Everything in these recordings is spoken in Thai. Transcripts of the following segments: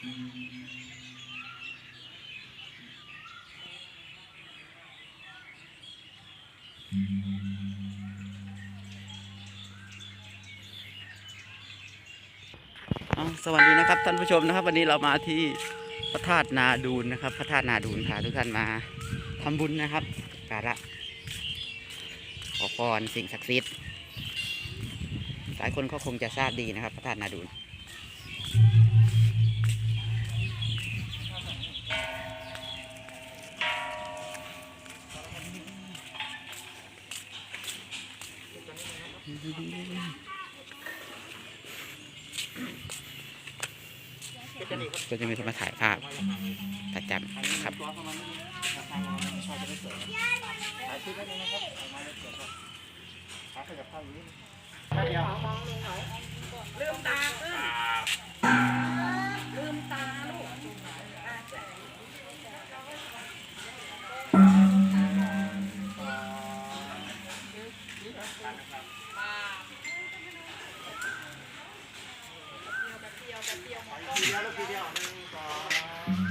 สวัสดีนะครับท่านผู้ชมนะครับ วันนี้เรามาที่พระธาตุนาดูนนะครับ พระธาตุนาดูนพาทุกท่านมาทำบุญนะครับกาละขอพรสิ่งศักดิ์สิทธิ์หลายคนก็คงจะทราบดีนะครับ พระธาตุนาดูน ก็จะมีคนมาถ่ายภาพประจำครับลืมตาขึ้นลืมตาลูก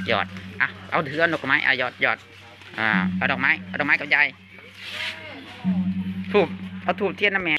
หยอด อะ เอาถือเอาดอกไม้ อะหยอดหยอดอ่า เอาดอกไม้ เอาดอกไม้กับยายถูบเอาถูบเทียนน้ำแม่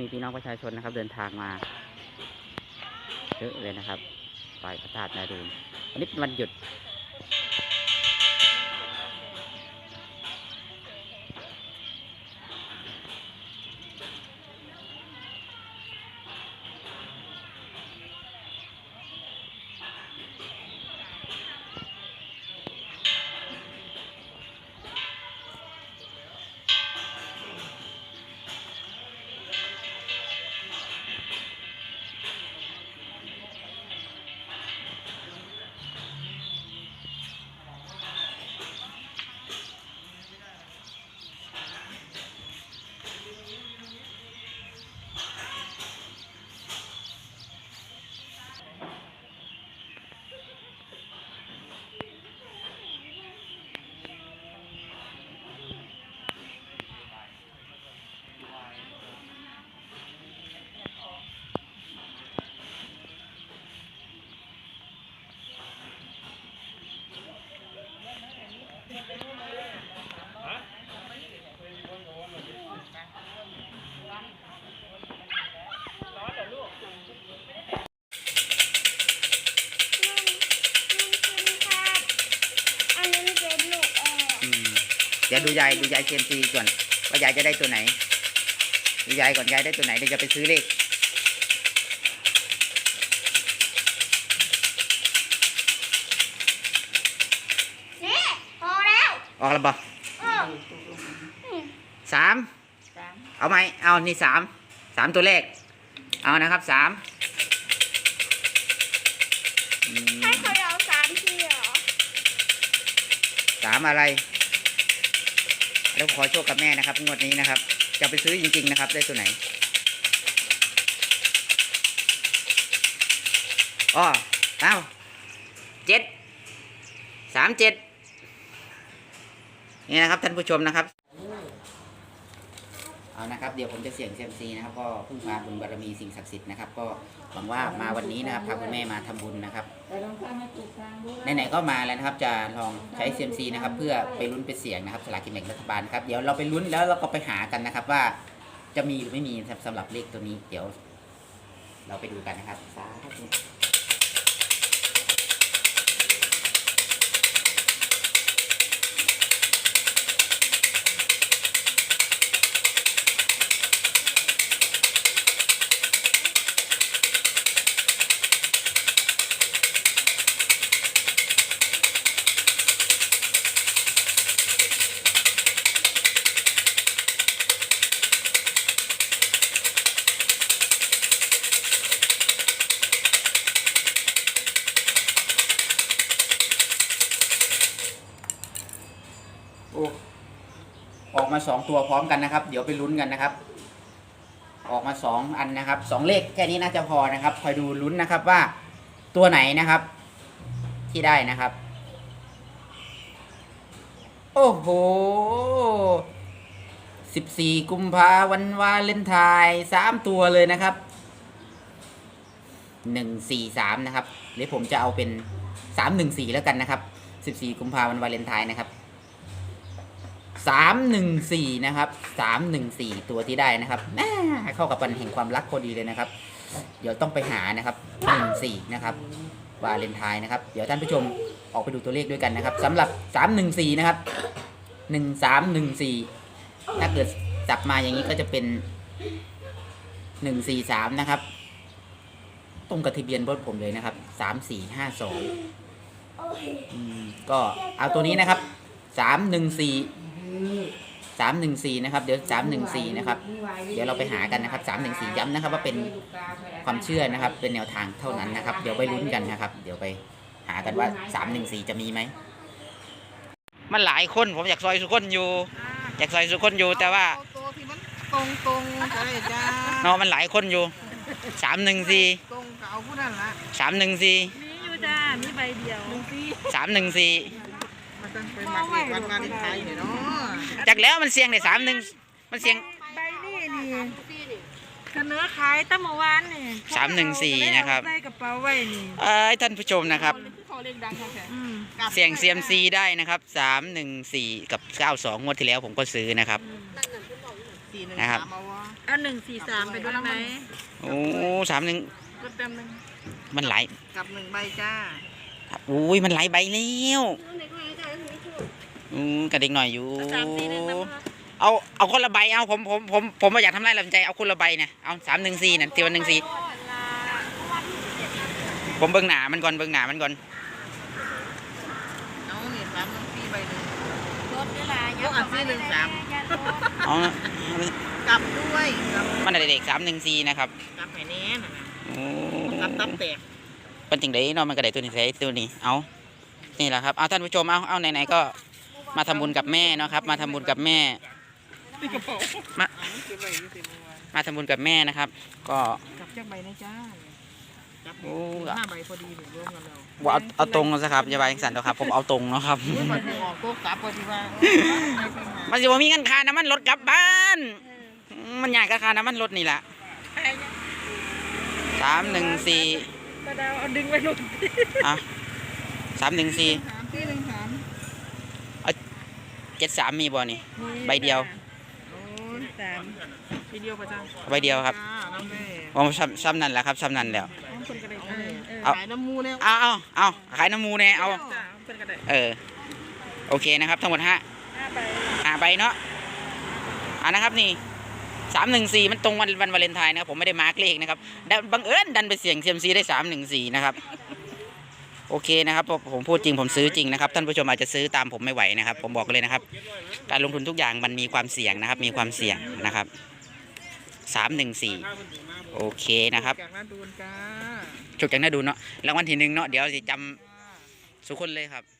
มีพี่น้องประชาชนนะครับ เดินทางมาเยอะเลยนะครับไปพระธาตุนาดูนวันนี้เป็นวันหยุด เดี๋ยวดูยายดูยายเซียมซีก่อนว่ายายจะได้ตัวไหน ดูยายก่อนยายได้ตัวไหนเดี๋ยวจะไปซื้อเลขนี่พอแล้วออกแล้วบ่เออสามเอาไหมเอานี่สามสามตัวเลข เอานะครับสามอืมให้เขาเอาสามทีเหรอสามอะไร แล้วขอโชคกับแม่นะครับงวดนี้นะครับจะไปซื้อจริง ๆ นะครับ ได้ตัวไหนอ๋อเอาเจ็ดสามเจ็ดนี่นะครับท่านผู้ชมนะครับ เอานะครับเดี๋ยวผมจะเสี่ยงเซียมซีนะครับก็พึ่งพาบุญบารมีสิ่งศักดิ์สิทธิ์นะครับ ก็หวังว่ามาวันนี้นะครับพาคุณแม่มาทำบุญนะครับแต่ลองทำให้ถูกทางด้วยไหนๆก็มาแล้วนะครับจะลองใช้ CMC นะครับเพื่อไปลุ้นไปเสี่ยงนะครับสลากกินแบ่งรัฐบาลครับเดี๋ยวเราไปลุ้นแล้วเราก็ไปหากันนะครับว่าจะมีหรือไม่มีนะครับสำหรับเลขตัวนี้ เดี๋ยว เราไปดูกันนะครับสาธุ ออกมาสองตัวพร้อมกันนะครับ เดี๋ยวไปลุ้นกันนะครับ ออกมาสองอันนะครับสองเลขแค่นี้น่าจะพอนะครับคอยดูลุ้นนะครับว่าตัวไหนนะครับ ที่ได้นะครับ โอ้โหสิบสี่กุมภาวันวาเลนไทน์สามตัวเลยนะครับหนึ่งสี่สามนะครับหรือผมจะเอาเป็นสามหนึ่งสี่แล้วกันนะครับสิบสี่กุมภาวันวาเลนไทน์นะครับ สามหนึ่งสี่นะครับสามหนึ่งสี่ตัวที่ได้นะครับแม่เข้ากับวันแห่งความรักพอดีเลยนะครับ เดี๋ยวต้องไปหานะครับหนึ่งสี่นะครับวาเลนไทน์นะครับ เดี๋ยวท่านผู้ชมออกไปดูตัวเลขด้วยกันนะครับสำหรับสามหนึ่งสี่นะครับหนึ่งสามหนึ่งสี่ถ้าเกิดจับมาอย่างนี้ก็จะเป็นหนึ่งสี่สามนะครับ ตรงกับทะเบียนรถผมเลยนะครับสามสี่ห้าสองก็เอาตัวนี้นะครับสามหนึ่งสี่ สามหนึ่งสี่นะครับเดี๋ยวสามหนึ่งสี่นะครับเดี๋ยวเราไปหากันนะครับสามหนึ่งสี่ย้ำนะครับว่าเป็นความเชื่อนะครับ เป็นแนวทางเท่านั้นนะครับ เดี๋ยวไปลุ้นกันนะครับ เดี๋ยวไปหากันว่าสามหนึ่งสี่จะมีไหมมันหลายคนผมอยากซอยสุคนอยู่ อยากซอยสุคนอยู่แต่ว่าเอตัวที่มันตรงตรงๆก็ได้จ้าเนาะมันหลายคนอยู่สามหนึ่งสี่ตรงก็เอาผู้นั้นละสามหนึ่งสี่มีอยู่จ้ามีใบเดียวหนึ่งสี่สามหนึ่งสี่ มาตั้งเป็นมาเอกวันวาเลนไทน์เนี่ยเนาะจากแล้วมันเสียงได้สามหนึ่งมันเสียง ใบนี่นี่เสนอขายตั้งเมื่อวานนี่สามหนึ่งสี่นะครับ ใส่กระเป๋าไว้นี่เอ้ยท่านผู้ชมนะครับ เขาเรียกดังแค่อืมเสี่ยงเซียมซีได้นะครับสามหนึ่งสี่กับเก้าสองงวดที่แล้วผมก็ซื้อนะครับ สี่หนึ่งนะครับสามเอาวะเอาหนึ่งสี่สามไปด้วยไหมโอ้สามหนึ่งรถแป๊บนึงมันหลายกับหนึ่งใบจ้าครับ อุ้ยมันหลายใบแล้วดูเด็กน้อยจ้ะถึงไม่ถูกอืมกระดิ่งหน่อยอยู่สามสี่หนึ่งนะเอาเอาคนละใบเอาผมผมผมผมไม่อยากทำลายลำใจเอาคนละใบนะเอาสามหนึ่งสี่นั่นตีวันหนึ่งสี่ผมเบิ่งหนามันก่อนเบิ่งหนามันก่อนเอาเนี่ยสามหนึ่งสี่ใบหนึ่งรถเวลาพวกอันสี่หนึ่งสามเอากลับด้วยกลับมันอะไรเด็กสามหนึ่งสี่นะครับกลับไหนแน่น่ะนะโอ้กลับตับแตก เป็นจริงเด้เนาะมันกระไดตัวนี้ใส่ตัวนี้เอานี่แหละครับเอาท่านผู้ชมเอาเอาไหนๆก็มาทำบุญกับแม่เนาะครับ มาทำบุญกับแม่ที่กระเป๋ามาอันนี้คือใบที่สิบเมื่อวานมาทำบุญกับแม่นะครับ ก็กลับจากใบนะจ้าจับโอ้ห้าใบพอดีเลยรวมกันแล้วว่าเอาเอาตรงซะครับอย่าไปจังสันเถอะครับผมเอาตรงเนาะครับอุ้ยบัตรออกโต๊ะกลับพอดีว่ามันสิว่ามีเงินค่าน้ำมันรถกลับบ้านมันใหญ่กับค่าน้ำมันรถนี่แหละสามหนึ่งสี่ กระดาวเอาดึงไว้ลูกอะสามหนึ่งสี่สามที่หนึ่งสามเจ็ดสามมีบ่นี่ใบเดียว โอ้ยสามทีเดียวประจ้าใบเดียวครับจ้าน้องแม่ผมซ้ำซ้ำนั่นแหละครับซ้ำนั่นแล้ว น้องเป็นกระไดเออเอา ขายน้ำมูเนี่ยเอาเอาเอาขายน้ำหมูแน่เอา จ้าเป็นกระไดเออ โอเคนะครับ ทั้งหมดห้าห้าใบ ห้าใบเนาะอ่านะครับนี่ สามหนึ่งสี่มันตรงวันวันวาเลนไทน์นะครับผมไม่ได้มาร์กเลขนะครับดันบังเอิญดันไปเสี่ยงเซียมซีได้สามหนึ่งสี่นะครับโอเคนะครับผมผมพูดจริงผมซื้อจริงนะครับท่านผู้ชมอาจจะซื้อตามผมไม่ไหวนะครับ ผมบอกเลยนะครับ การลงทุนทุกอย่างมันมีความเสี่ยงนะครับ มีความเสี่ยงนะครับสามหนึ่งสี่โอเคนะครับจากนั้นดูนจ้าฉุกจากน่าดูเนาะรางวัลที่หนึ่งเนาะเดี๋ยวสิจำสุคนเลยครับจ